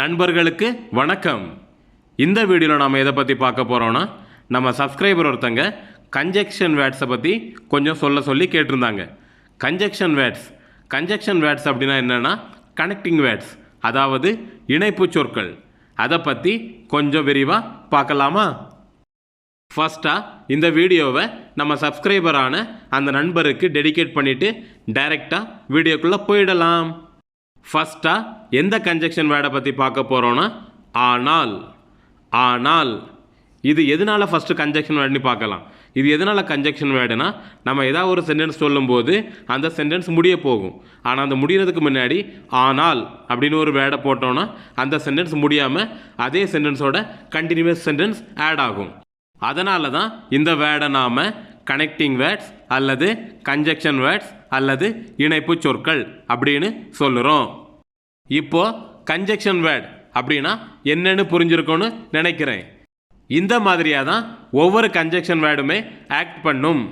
நண்பர்களுக்கு வணக்கம். இந்த வீடியோவில் நாம் எதை பற்றி பார்க்க போகிறோன்னா நம்ம சப்ஸ்கிரைபர் ஒருத்தங்க கன்ஜெக்ஷன் வேர்ட்ஸை பற்றி கொஞ்சம் சொல்ல சொல்லி கேட்டிருந்தாங்க. கன்ஜெக்ஷன் வேர்ட்ஸ் கன்ஜெக்ஷன் வேர்ட்ஸ் அப்படின்னா என்னென்னா கனெக்டிங் வேர்ட்ஸ் அதாவது இணைப்பு சொற்கள். அதை பற்றி கொஞ்சம் விரிவாக பார்க்கலாமா? ஃபஸ்ட்டாக இந்த வீடியோவை நம்ம சப்ஸ்கிரைபரான அந்த நண்பருக்கு டெடிகேட் பண்ணிவிட்டு டைரெக்டாக வீடியோக்குள்ளே போயிடலாம். ஃபஸ்ட்டாக எந்த கன்ஜெக்ஷன் வேர்டை பற்றி பார்க்க போகிறோன்னா ஆனால். ஆனால் இது எதனால் ஃபஸ்ட்டு கன்ஜெக்ஷன் வேர்டுன்னு பார்க்கலாம். இது எதனால் கன்ஜெக்ஷன் வேர்டுனா நம்ம ஏதாவது ஒரு சென்டென்ஸ் சொல்லும்போது அந்த சென்டென்ஸ் முடிய போகும். ஆனால் அந்த முடிகிறதுக்கு முன்னாடி ஆனால் அப்படின்னு ஒரு வேர்டை போட்டோன்னா அந்த சென்டென்ஸ் முடியாமல் அதே சென்டென்ஸோட கண்டினியூஸ் சென்டென்ஸ் ஆட் ஆகும். அதனால தான் இந்த வேர்டை நாம் கனெக்டிங் வேர்ட்ஸ் அல்லது கன்ஜெக்ஷன் வேர்ட்ஸ் அல்லது இணைப்பு சொற்கள் அப்படின்னு சொல்லுறோம். இப்போ கன்ஜெக்ஷன் வேர்ட் அப்படின்னா என்னன்னு புரிஞ்சிருக்கோன்னு நினைக்கிறேன். இந்த மாதிரியாக தான் ஒவ்வொரு கன்ஜெக்ஷன் வேர்டுமே ஆக்ட் பண்ணும்.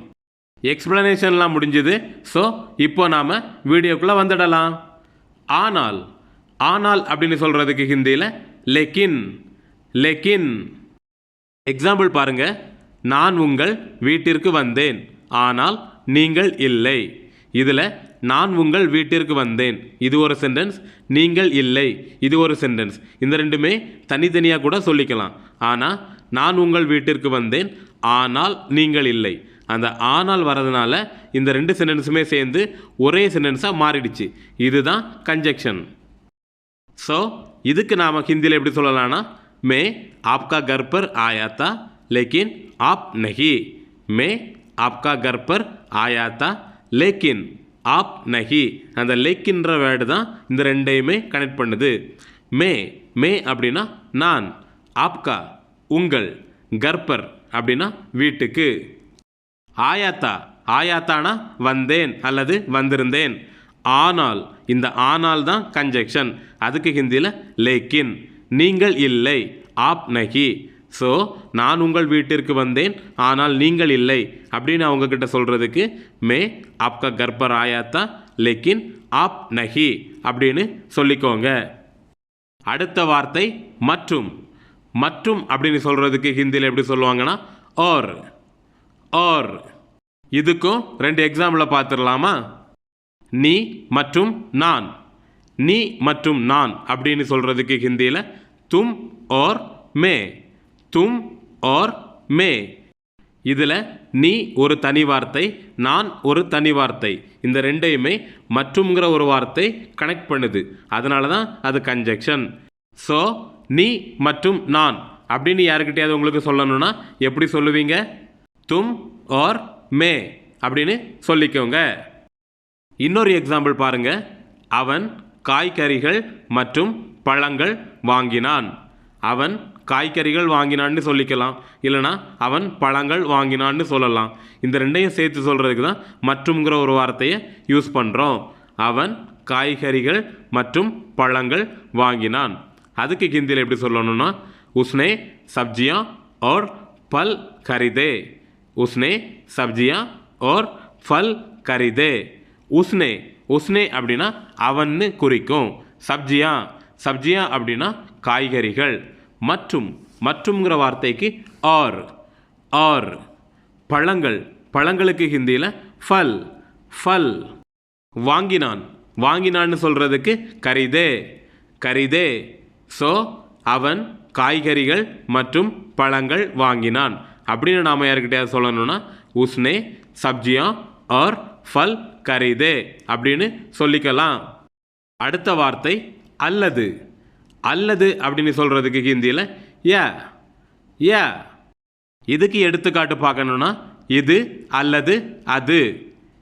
எக்ஸ்பிளனேஷன்லாம் முடிஞ்சுது ஸோ இப்போ நாம் வீடியோக்குள்ளே வந்துடலாம். ஆனால் ஆனால் அப்படின்னு சொல்கிறதுக்கு ஹிந்தியில் லெக்கின் லெக்கின் எக்ஸாம்பிள் பாருங்கள் நான் உங்கள் வீட்டிற்கு வந்தேன். ஆனால் நீங்கள் இல்லை. இதில் நான் உங்கள் வீட்டிற்கு வந்தேன். இது ஒரு சென்டென்ஸ் நீங்கள் இல்லை. இது ஒரு சென்டென்ஸ் இந்த ரெண்டுமே தனித்தனியாக கூட சொல்லிக்கலாம். ஆனால் நான் உங்கள் வீட்டிற்கு வந்தேன். ஆனால் நீங்கள் இல்லை. அந்த ஆனால் வரதுனால இந்த ரெண்டு சென்டென்ஸுமே சேர்ந்து ஒரே சென்டென்ஸாக மாறிடுச்சு. இதுதான் கன்ஜெக்ஷன் ஸோ இதுக்கு நாம் ஹிந்தியில் எப்படி சொல்லலாம்னா மே ஆப்கா கர்பர் ஆயாத்தா लेकिन आप नहीं मैं आपका घर पर आया था लेकिन ஆப் நஹி அந்த லேக்கின்ற வேர்டு தான் இந்த ரெண்டையுமே கனெக்ட் பண்ணுது மே மே அப்படின்னா நான் ஆப்கா உங்கள் கர்ப்பர் அப்படின்னா வீட்டுக்கு ஆயாத்தா ஆயாத்தானா வந்தேன் அல்லது வந்திருந்தேன் ஆனால் இந்த ஆனால் தான் கன்ஜெக்ஷன் அதுக்கு ஹிந்தியில் லேக்கின் நீங்கள் இல்லை ஆப் நகி ஸோ நான் உங்கள் வீட்டிற்கு வந்தேன் ஆனால் நீங்கள் இல்லை அப்படின்னு அவங்கக்கிட்ட சொல்கிறதுக்கு மே ஆப்கா கர்ப்பர் ஆயாத்தா லேக்கின் ஆப் நஹி அப்படின்னு சொல்லிக்கோங்க. அடுத்த வார்த்தை மற்றும். மற்றும் அப்படின்னு சொல்கிறதுக்கு ஹிந்தியில் எப்படி சொல்லுவாங்கன்னா ஓர் ஓர் இதுக்கும் ரெண்டு எக்ஸாம்பிளை பார்த்துடலாமா? நீ மற்றும் நான். நீ மற்றும் நான் அப்படின்னு சொல்கிறதுக்கு ஹிந்தியில் தும் ஓர் மே. தும் ஆர் மே. இதில் நீ ஒரு தனி வார்த்தை நான் ஒரு தனி வார்த்தை. இந்த ரெண்டையுமே மற்றும்ங்கிற ஒரு வார்த்தை கனெக்ட் பண்ணுது. அதனால தான் அது கன்ஜெக்ஷன் ஸோ நீ மற்றும் நான். அப்படின்னு யாருக்கிட்டையாவது உங்களுக்கு சொல்லணும்னா எப்படி சொல்லுவீங்க? தும் ஆர் மே அப்படின்னு சொல்லிக்கோங்க. இன்னொரு எக்ஸாம்பிள் பாருங்க. அவன் காய்கறிகள் மற்றும் பழங்கள் வாங்கினான். அவன் காய்கறிகள் வாங்கினான்னு சொல்லிக்கலாம் இல்லைனா அவன் பழங்கள் வாங்கினான்னு சொல்லலாம் இந்த ரெண்டையும் சேர்த்து சொல்கிறதுக்கு தான் மற்றும்ங்கிற ஒரு வார்த்தையை யூஸ் பண்ணுறோம் அவன் காய்கறிகள் மற்றும் பழங்கள் வாங்கினான் அதுக்கு ஹிந்தியில் எப்படி சொல்லணும்னா உஸ்னே சப்ஜியா और फल खरीदे उसने सब्जियां और फल खरीदे உஸ்னே உஸ்னே அப்படின்னா அவன்னு குறிக்கும் சப்ஜியா சப்ஜியா அப்படின்னா காய்கறிகள் மற்றும் மற்றும்ங்கிற வார்த்தைக்கு ஆர் ஆர் பழங்கள். பழங்களுக்கு ஹிந்தியில் ஃபல் ஃபல். வாங்கினான். வாங்கினான்னு சொல்கிறதுக்கு கரிதே கரிதே. ஸோ அவன் காய்கறிகள் மற்றும் பழங்கள் வாங்கினான். அப்படின்னு நாம் யாருக்கிட்டையாவது சொல்லணும்னா உஸ்னே சப்ஜியா ஆர் ஃபல் கரிதே அப்படின்னு சொல்லிக்கலாம். அடுத்த வார்த்தை அல்லது. அல்லது அப்படின்னு சொல்கிறதுக்கு ஹிந்தியில் யா யா. இதுக்கு எடுத்துக்காட்டு பார்க்கணுன்னா இது அல்லது அது.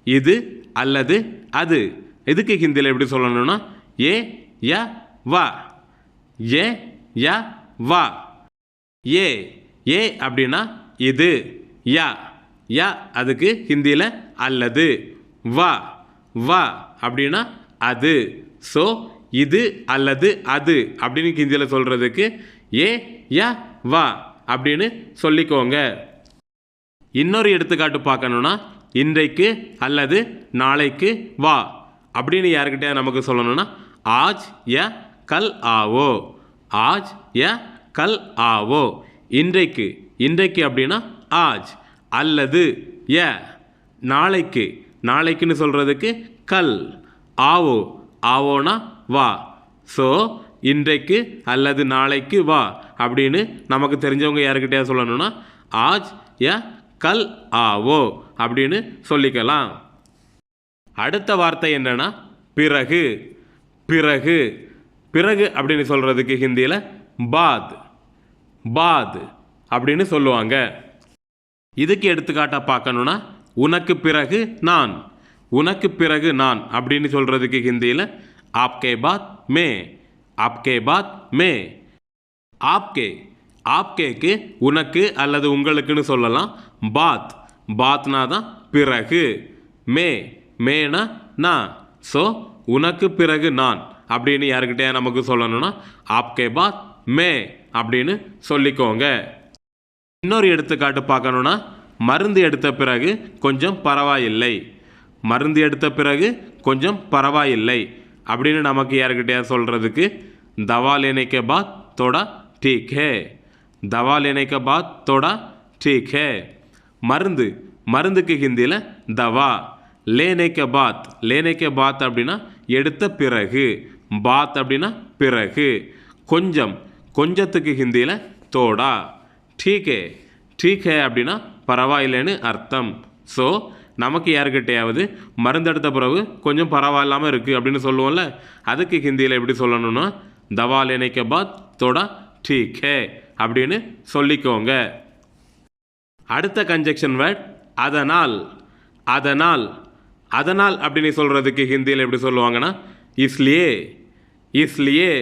இது அல்லது அது. இதுக்கு ஹிந்தியில் எப்படி சொல்லணும்னா ஏ ய வா. ஏ ய வா. ஏ ஏ அப்படின்னா இது யா. யா அதுக்கு ஹிந்தியில் அல்லது வா. வா அப்படின்னா அது. ஸோ இது அல்லது அது அப்படின்னு ஹிந்தியில் சொல்கிறதுக்கு ஏ யா வா அப்படின்னு சொல்லிக்கோங்க. இன்னொரு எடுத்துக்காட்டு பார்க்கணுன்னா இன்றைக்கு அல்லது நாளைக்கு வா அப்படின்னு யாருக்கிட்டே நமக்கு சொல்லணும்னா ஆஜ் ய கல் ஆவோ ஆஜ் ய கல் ஆவோ இன்றைக்கு இன்றைக்கு அப்படின்னா ஆஜ் அல்லது ய. நாளைக்கு நாளைக்குன்னு சொல்கிறதுக்கு கல் ஆவோ ஆவோனா வா. ஸோ இன்றைக்கு அல்லது நாளைக்கு வா அப்படின்னு நமக்கு தெரிஞ்சவங்க யாருக்கிட்டே சொல்லணும்னா ஆஜ் ய கல் ஆவோ அப்படின்னு சொல்லிக்கலாம். அடுத்த வார்த்தை என்னன்னா பிறகு. பிறகு. பிறகு அப்படின்னு சொல்கிறதுக்கு ஹிந்தியில் பாத். பாத் அப்படின்னு சொல்லுவாங்க. இதுக்கு எடுத்துக்காட்டாக பார்க்கணுன்னா உனக்கு பிறகு நான். உனக்கு பிறகு நான் அப்படின்னு சொல்கிறதுக்கு ஹிந்தியில் ஆப்கே பாத் மே ஆப்கே பாத் மே ஆப்கே ஆப்கேக்கு உனக்கு அல்லது உங்களுக்குன்னு சொல்லலாம். பாத் பாத்னா தான் பிறகு. மே மேனா நான் ஸோ உனக்கு பிறகு நான் அப்படின்னு யாருக்கிட்டே நமக்கு சொல்லணும்னா ஆப்கே பாத் மே அப்படின்னு சொல்லிக்கோங்க. இன்னொரு எடுத்துக்காட்டு பார்க்கணுன்னா மருந்து எடுத்த பிறகு கொஞ்சம் பரவாயில்லை. மருந்து எடுத்த பிறகு கொஞ்சம் பரவாயில்லை. அப்படின்னு நமக்கு யாருக்கிட்டே சொல்கிறதுக்கு दवा लेने के बाद थोड़ा ठीक है दवा लेने के बाद थोड़ा ठीक है மருந்து மருந்துக்கு ஹிந்தியில் தவா லேனே கே பாத் லேனே கே பாத் அப்படின்னா எடுத்த பிறகு பாத் அப்படின்னா பிறகு கொஞ்சம் கொஞ்சத்துக்கு ஹிந்தியில் தோடா டீக்கே டீக்கே அப்படின்னா பரவாயில்லைன்னு அர்த்தம் ஸோ நமக்கு யாருக்கிட்டையாவது மருந்தெடுத்த பிறகு கொஞ்சம் பரவாயில்லாமல் இருக்குது அப்படின்னு சொல்லுவோம்ல அதுக்கு ஹிந்தியில் எப்படி சொல்லணும்னா தவா இணைக்க பாத் தோடா டீக் ஹே அப்படின்னு சொல்லிக்கோங்க. அடுத்த கன்ஜெக்ஷன் வேர்ட் அதனால் அதனால் அதனால் அப்படின்னு சொல்கிறதுக்கு ஹிந்தியில் எப்படி சொல்லுவாங்கன்னா இஸ்லியே இஸ்லியே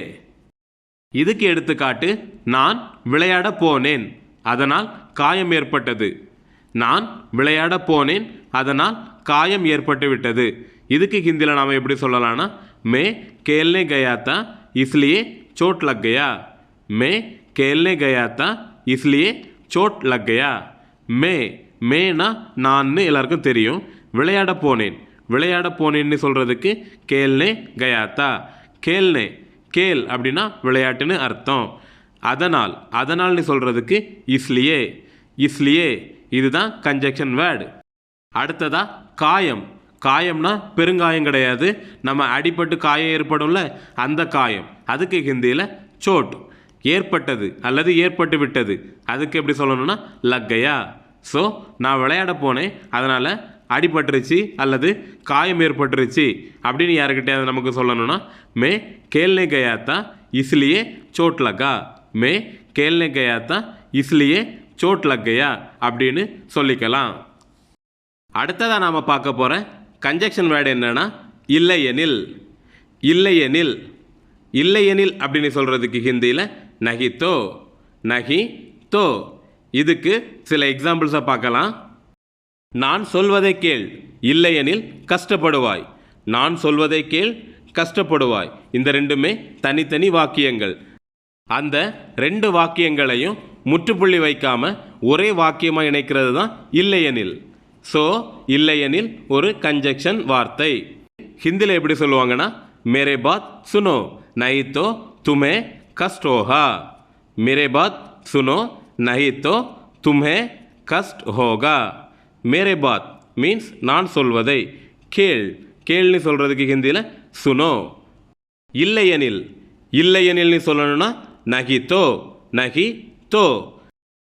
இதுக்கு எடுத்துக்காட்டு நான் விளையாட போனேன். அதனால் காயம் ஏற்பட்டது நான் விளையாட போனேன் அதனால் காயம் ஏற்பட்டு விட்டது இதுக்கு ஹிந்தியில் நாம் எப்படி சொல்லலாம்னா மே கேல்னே கயா தா இஸ்லியே சோட் லக் கயா மே கேல்னே கயா தா இஸ்லியே சோட் லக் கயா மே மேனா நான்னு எல்லாருக்கும் தெரியும். விளையாட போனேன். விளையாட போனேன்னு சொல்கிறதுக்கு கேல்னே கயாத்தா. கேல்னே கேல் அப்படின்னா விளையாட்டுன்னு அர்த்தம். அதனால் அதனால்னு சொல்கிறதுக்கு இஸ்லியே. இஸ்லியே இதுதான் கன்ஜெக்ஷன் வேர்டு அடுத்ததா காயம். காயம்னா பெருங்காயம் கிடையாது. நம்ம அடிபட்டு காயம் ஏற்படும்ல அந்த காயம். அதுக்கு ஹிந்தியில் சோட். ஏற்பட்டது அல்லது ஏற்பட்டு விட்டது. அதுக்கு எப்படி சொல்லணும்னா லக்கையா. ஸோ நான் விளையாட போனேன். அதனால் அடிபட்டுருச்சு அல்லது காயம் ஏற்பட்டுருச்சு. அப்படின்னு யாருக்கிட்டே நமக்கு சொல்லணும்னா மே கேள்னே கயாத்தா இஸ்லியே சோட் லக்கா. மே கேள்னே கயாத்தா இஸ்லியே சோட் லக்கையா அப்படின்னு சொல்லிக்கலாம். அடுத்ததாக நாம் பார்க்க போகிற கன்ஜெக்ஷன் வேர்டு என்னென்னா இல்லையெனில். இல்லையெனில். இல்லையெனில் அப்படின்னு சொல்கிறதுக்கு ஹிந்தியில் நகி தோ நகி தோ இதுக்கு சில எக்ஸாம்பிள்ஸை பார்க்கலாம். நான் சொல்வதை கேள் இல்லையெனில் கஷ்டப்படுவாய். நான் சொல்வதை கேள் கஷ்டப்படுவாய். இந்த ரெண்டுமே தனித்தனி வாக்கியங்கள். அந்த ரெண்டு வாக்கியங்களையும் முற்றுப்புள்ளி வைக்காம ஒரே வாக்கியமாக இணைக்கிறது தான் இல்லையெனில். ஸோ இல்லையெனில் ஒரு கன்ஜெக்ஷன் வார்த்தை. ஹிந்தியில் எப்படி சொல்லுவாங்கன்னா மேரே பாத் சுனோ நஹித்தோ துமே கஷ்ட் ஹோகா மேரே பாத் சுனோ நஹித்தோ துமே கஸ்ட் கஷ்ட் ஹோகா மேரே பாத் மீன்ஸ் நான் சொல்வதை. கேள். கேள்னு சொல்கிறதுக்கு ஹிந்தியில் சுனோ. இல்லையெனில். இல்லையெனில்னு சொல்லணும்னா நகித்தோ நகி தோ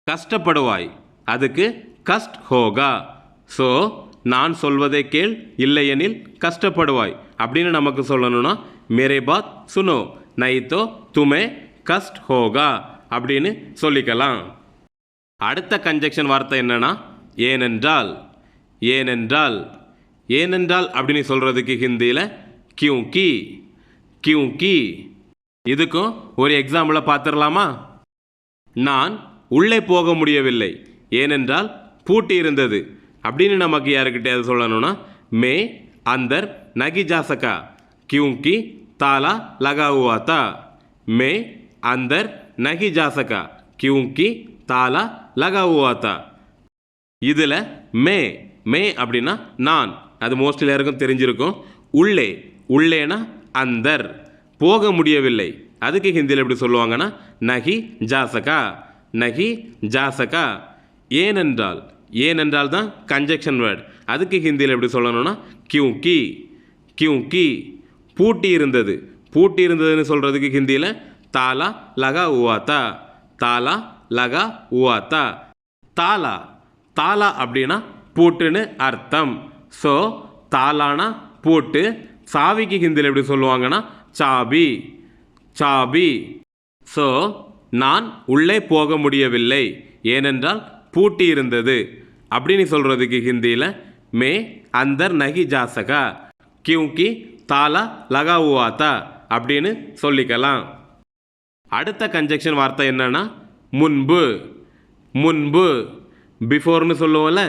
கஷ்டப்படுவாய். அதுக்கு கஷ்ட் ஹோகா. ஸோ நான் சொல்வதை கேள் இல்லையெனில் கஷ்டப்படுவாய். அப்படின்னு நமக்கு சொல்லணும்னா மேரே பாத் சுனோ நைத்தோ துமே கஷ்ட் ஹோகா. அப்படின்னு சொல்லிக்கலாம். அடுத்த கன்ஜெக்ஷன் வார்த்தை என்னென்னா ஏனென்றால். ஏனென்றால். ஏனென்றால் அப்படின்னு சொல்கிறதுக்கு ஹிந்தியில் கியூ கி கியூ கி இதுக்கும் ஒரு எக்ஸாம்பிளை பார்த்துடலாமா? நான் உள்ளே போக முடியவில்லை. ஏனென்றால் பூட்டி இருந்தது. அப்படின்னு நமக்கு யாருக்கிட்டே அது சொல்லணும்னா மே அந்தர் நகி ஜாசகா கியூங்கி தாலா லகாவுவாத்தா. மே அந்தர் நகி ஜாசகா கியூங்கி தாலா லகாவுவாத்தா. இதில் மே மே அப்படின்னா நான். அது மோஸ்ட்லி எல்லாருக்கும் தெரிஞ்சிருக்கும். உள்ளே உள்ளேனா அந்தர். போக முடியவில்லை. அதுக்கு ஹிந்தியில் எப்படி சொல்லுவாங்கன்னா நகி ஜாசகா நகி ஜாசகா. ஏனென்றால் ஏனென்றால் தான் கன்ஜெக்ஷன் வேர்ட் அதுக்கு ஹிந்தியில் எப்படி சொல்லணும்னா கியூ கி பூட்டி இருந்தது. பூட்டி இருந்ததுன்னு சொல்கிறதுக்கு ஹிந்தியில் தாலா லகா உவாத்தா. தாலா லகா உவாத்தா. தாலா தாலா அப்படின்னா பூட்டுன்னு அர்த்தம். ஸோ தாலானா பூட்டு. சாவிக்கு ஹிந்தியில் எப்படி சொல்லுவாங்கன்னா சாபி. சாபி. ஸோ நான் உள்ளே போக முடியவில்லை. ஏனென்றால் பூட்டி இருந்தது. அப்படின்னு சொல்கிறதுக்கு ஹிந்தியில் மே அந்தர் நகி ஜாசகா கியூக்கி தாலா லகா உவாத்தா அப்படின்னு சொல்லிக்கலாம். அடுத்த கன்ஜெக்ஷன் வார்த்தை என்னன்னா முன்பு முன்பு பிஃபோர்னு சொல்லுவோம்ல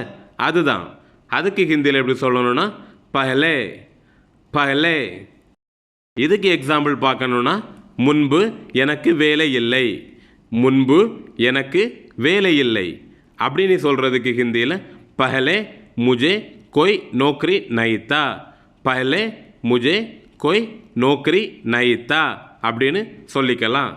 அதுதான். அதுக்கு ஹிந்தியில் எப்படி சொல்லணும்னா பஹலே பஹலே இதுக்கு எக்ஸாம்பிள் பார்க்கணுன்னா முன்பு எனக்கு வேலை இல்லை முன்பு எனக்கு வேலை இல்லை அப்படின்னு சொல்கிறதுக்கு ஹிந்தியில் பஹலே முஜே கொய் நோக்கரி நைத்தா. பஹலே முஜே கொய் நோக்கரி நைத்தா. அப்படின்னு சொல்லிக்கலாம்.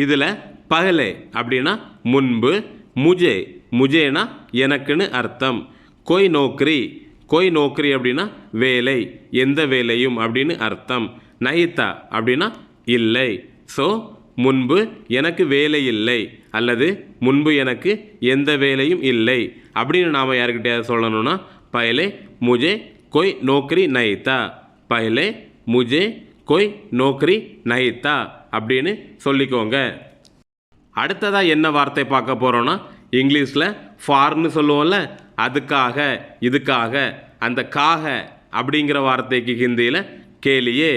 இதில் பகலே அப்படின்னா முன்பு முஜே முஜேனா எனக்குன்னு அர்த்தம். கொய் நோக்கரி கொய் நோக்கரி அப்படின்னா வேலை எந்த வேலையும் அப்படின்னு அர்த்தம். நயித்தா அப்படின்னா இல்லை. ஸோ முன்பு எனக்கு வேலை இல்லை. அல்லது முன்பு எனக்கு எந்த வேலையும் இல்லை. அப்படின்னு நாம் யாருக்கிட்டையாவது சொல்லணும்னா பயலே முஜே கொய் நோக்கரி நயித்தா பயலே முஜே கொய் நோக்கரி நயித்தா அப்படின்னு சொல்லிக்கோங்க. அடுத்ததாக என்ன வார்த்தை பார்க்க போகிறோன்னா இங்கிலீஷில் ஃபார்னு சொல்லுவோம்ல அதுக்காக இதுக்காக அந்த காக அப்படிங்கிற வார்த்தைக்கு ஹிந்தியில் கேலியே.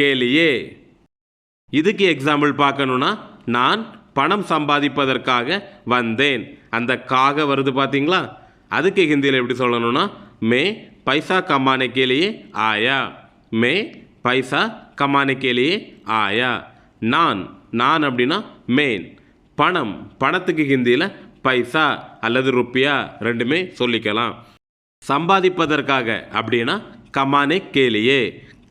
கேலியே. இதுக்கு எக்ஸாம்பிள் பார்க்கணுன்னா நான் பணம் சம்பாதிப்பதற்காக வந்தேன். அந்த காக வருது பார்த்தீங்களா அதுக்கு ஹிந்தியில் எப்படி சொல்லணும்னா மே பைசா கமானே கேலியே ஆயா. மே பைசா கமானே கேலியே ஆயா. நான் நான் அப்படின்னா மேன். பணம் பணத்துக்கு ஹிந்தியில் பைசா அல்லது ருப்பியா ரெண்டுமே சொல்லிக்கலாம். சம்பாதிப்பதற்காக அப்படின்னா கமானே கேலியே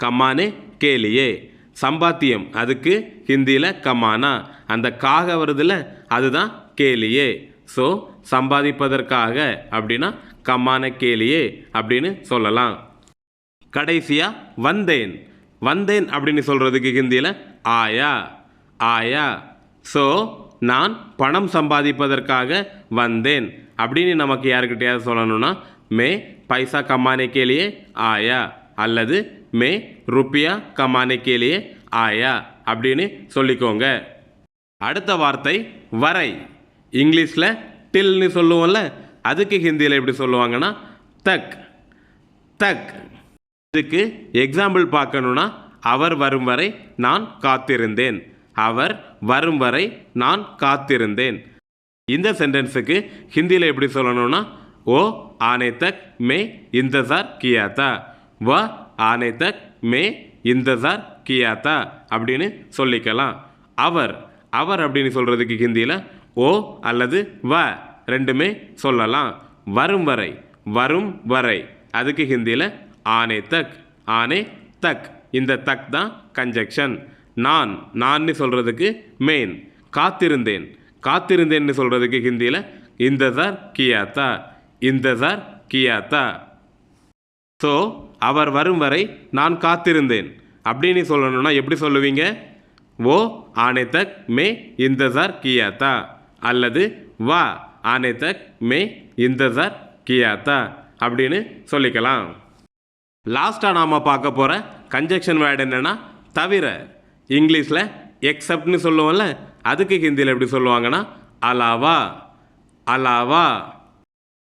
கமானே கேலியே சம்பாத்தியம். அதுக்கு ஹிந்தியில் கமானா. அந்த காக வருதுல அதுதான் கேலியே. ஸோ சம்பாதிப்பதற்காக அப்படின்னா கமான கேலியே அப்படின்னு சொல்லலாம். கடைசியாக வந்தேன். வந்தேன் அப்படின்னு சொல்கிறதுக்கு ஹிந்தியில் ஆயா. ஆயா. ஸோ நான் பணம் சம்பாதிப்பதற்காக வந்தேன். அப்படின்னு நமக்கு யாருக்கிட்டையாவது சொல்லணும்னா மே பைசா கமானே கேலியே ஆயா. அல்லது மே ருப்பியா கமானே கேலியே ஆயா அப்படின்னு சொல்லிக்கோங்க. அடுத்த வார்த்தை வரை. இங்கிலீஷில் டில்னு சொல்லுவோம்ல அதுக்கு ஹிந்தியில் எப்படி சொல்லுவாங்கன்னா தக். தக். இதுக்கு எக்ஸாம்பிள் பார்க்கணுன்னா அவர் வரும் வரை நான் காத்திருந்தேன். அவர் வரும் வரை நான் காத்திருந்தேன். இந்த சென்டென்ஸுக்கு ஹிந்தியில் எப்படி சொல்லணும்னா ஓ ஆனே தக் மே இந்தசார் கியாத்தா வ ஆனே தக் மே இந்தசார் கியாத்தா அப்படின்னு சொல்லிக்கலாம். அவர் அவர் அப்படின்னு சொல்கிறதுக்கு ஹிந்தியில் ஓ அல்லது வ ரெண்டுமே சொல்லலாம். வரும் வரை வரும் வரை. அதுக்கு ஹிந்தியில் ஆனே தக் ஆனே தக். இந்த தக் தான் கன்ஜெக்ஷன் நான் நான்னு சொல்கிறதுக்கு மெயின் காத்திருந்தேன். காத்திருந்தேன்னு சொல்கிறதுக்கு ஹிந்தியில் இந்தசார் கியாத்தா இந்தசார் கியாத்தா. ஸோ அவர் வரும் வரை நான் காத்திருந்தேன். அப்படின்னு சொல்லணும்னா எப்படி சொல்லுவீங்க? ஓ ஆனே தக் மே இந்தசார் கியாத்தா. அல்லது வா ஆனே தக் மே இந்தசார் கியாத்தா. அப்படின்னு சொல்லிக்கலாம். லாஸ்ட்டாக நாம் பார்க்க போகிற கன்ஜெக்ஷன் வேர்டு என்னென்னா தவிர. இங்கிலீஷில் எக்ஸப்ட்னு சொல்லுவோம்ல அதுக்கு ஹிந்தியில் எப்படி சொல்லுவாங்கன்னா அலாவா. அலாவா.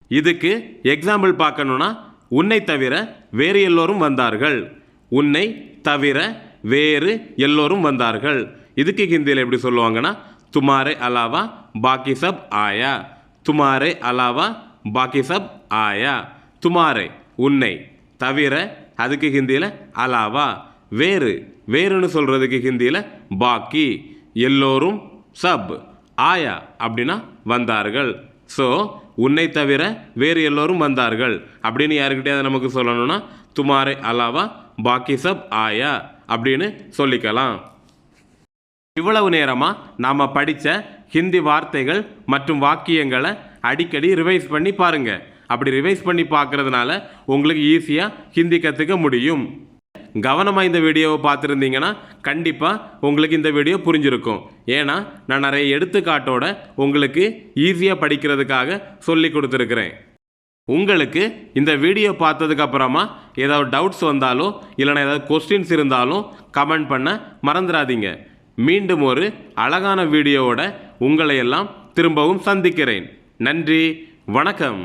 இதுக்கு எக்ஸாம்பிள் பார்க்கணுன்னா உன்னை தவிர வேறு எல்லோரும் வந்தார்கள். உன்னை தவிர வேறு எல்லோரும் வந்தார்கள். இதுக்கு ஹிந்தியில் எப்படி சொல்லுவாங்கன்னா துமாரே அலாவா பாக்கி சப் ஆயா. துமாரே அலாவா பாக்கி சப் ஆயா. துமாரே உன்னை தவிர அதுக்கு ஹிந்தியில் அலாவா. வேறு வேறுன்னு சொல்கிறதுக்கு ஹிந்தியில் பாக்கி எல்லோரும் சப் ஆயா அப்படின்னா வந்தார்கள். ஸோ உன்னை தவிர வேறு எல்லோரும் வந்தார்கள். அப்படின்னு யாருக்கிட்டையாவது நமக்கு சொல்லணும்னா துமாரே அலாவா பாக்கி சப் ஆயா அப்படின்னு சொல்லிக்கலாம். இவ்வளவு நேரமாக நாம் படித்த ஹிந்தி வார்த்தைகள் மற்றும் வாக்கியங்களை அடிக்கடி ரிவைஸ் பண்ணி பாருங்கள் அப்படி ரிவைஸ் பண்ணி பார்க்குறதுனால உங்களுக்கு ஈஸியாக ஹிந்தி கற்றுக்க முடியும். கவனமாக இந்த வீடியோவை பார்த்துருந்தீங்கன்னா கண்டிப்பாக உங்களுக்கு இந்த வீடியோ புரிஞ்சிருக்கும். ஏன்னா நான் நிறைய எடுத்துக்காட்டோட உங்களுக்கு ஈஸியாக படிக்கிறதுக்காக சொல்லி கொடுத்துருக்குறேன். உங்களுக்கு இந்த வீடியோ பார்த்ததுக்கப்புறமா ஏதாவது டவுட்ஸ் வந்தாலும் இல்லைனா ஏதாவது கொஸ்டின்ஸ் இருந்தாலும் கமெண்ட் பண்ண மறந்துடாதீங்க. மீண்டும் ஒரு அழகான வீடியோவோட உங்களை எல்லாம் திரும்பவும் சந்திக்கிறேன். நன்றி வணக்கம்.